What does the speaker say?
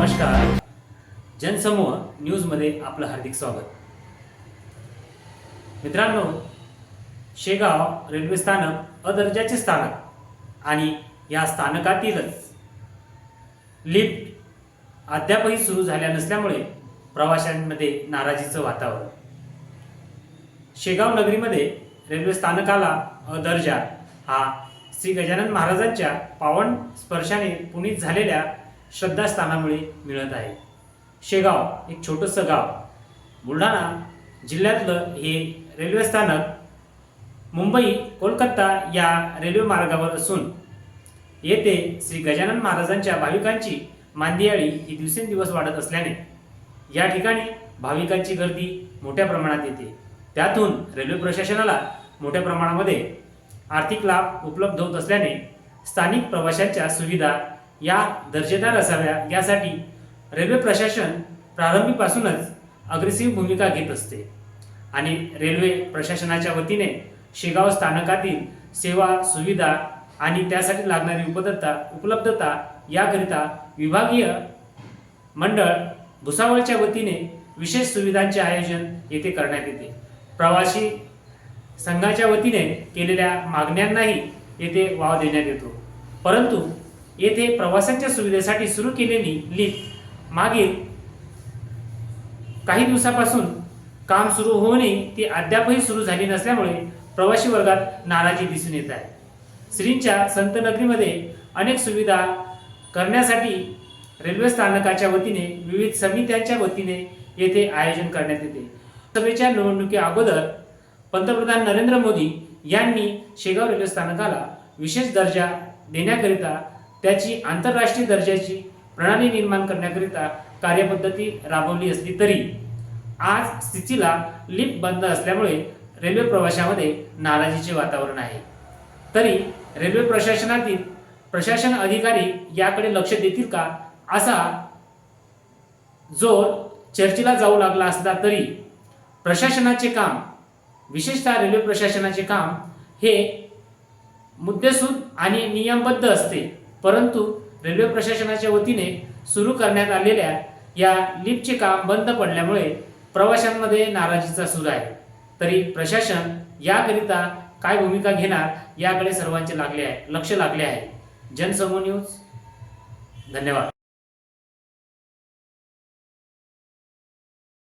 नमस्कार. जनसमूह न्यूजमध्ये आपलं हार्दिक स्वागत. मित्रांनो शेगाव रेल्वे स्थानक अदर्जाचे स्थानक आणि या स्थानकातीलच लिफ्ट अद्यापही सुरू झाल्या नसल्यामुळे प्रवाशांमध्ये नाराजीचं वातावरण. शेगाव नगरीमध्ये रेल्वे स्थानकाला अदर्जा हा श्री गजानन महाराजांच्या पावन स्पर्शाने पुनीत झालेल्या श्रद्धास्थानामुळे मिळत आहे. शेगाव एक छोटंसं गाव. बुलढाणा जिल्ह्यातलं हे रेल्वे स्थानक मुंबई कोलकाता या रेल्वे मार्गावर असून येथे श्री गजानन महाराजांच्या भाविकांची मांदियाळी ही दिवसेंदिवस वाढत असल्याने या ठिकाणी भाविकांची गर्दी मोठ्या प्रमाणात येते. त्यातून रेल्वे प्रशासनाला मोठ्या प्रमाणामध्ये आर्थिक लाभ उपलब्ध होत असल्याने स्थानिक प्रवाशांच्या सुविधा या दर्जेदार असाव्या. यासाठी रेल्वे प्रशासन प्रारंभीपासूनच अग्रेसिव्ह भूमिका घेत असते. आणि रेल्वे प्रशासनाच्या वतीने शेगाव स्थानकातील सेवा सुविधा आणि त्यासाठी लागणारी उपलब्धता उपलब्धता याकरिता विभागीय मंडळ भुसावळच्या वतीने विशेष सुविधांचे आयोजन येथे करण्यात येते. प्रवासी संघाच्या वतीने केलेल्या मागण्यांनाही येथे वाव देण्यात येतो. परंतु येथे प्रवाशांच्या सुविधेसाठी सुरू केलेली लिफ्ट. मागील काही दिवसापासून काम सुरू होणे ती अद्यापही सुरू झाली नसल्यामुळे प्रवासी वर्गात नाराजी दिसून येत आहे. श्रींच्या संतनगरीमध्ये अनेक सुविधा करण्यासाठी रेल्वे स्थानकाच्या वतीने विविध समित्यांच्या वतीने येथे आयोजन करण्यात येते. सभेच्या निवडणुकी अगोदर पंतप्रधान नरेंद्र मोदी यांनी शेगाव रेल्वे स्थानकाला विशेष दर्जा देण्याकरिता त्याची आंतरराष्ट्रीय दर्जाची प्रणाली निर्माण करण्याकरिता कार्यपद्धती राबवली असली तरी आज स्थितीला लिफ्ट बंद असल्यामुळे रेल्वे प्रवाशामध्ये नाराजीचे वातावरण आहे. तरी रेल्वे प्रशासनातील प्रशासन अधिकारी याकडे लक्ष देतील का असा जोर चर्चेला जाऊ लागला असला तरी प्रशासनाचे काम विशेषतः रेल्वे प्रशासनाचे काम हे मुद्देसूद आणि नियमबद्ध असते. परंतु रेल्वे प्रशासनाच्या वतीने सुरू करण्यात आलेल्या या लिफ्टचे काम बंद पडल्यामुळे प्रवाशांमध्ये नाराजीचा सूर आहे. तरी प्रशासन याकरिता काय भूमिका घेणार याकडे सर्वांचे लागले आहे लक्ष लागले आहे. जनसमूह न्यूज. धन्यवाद.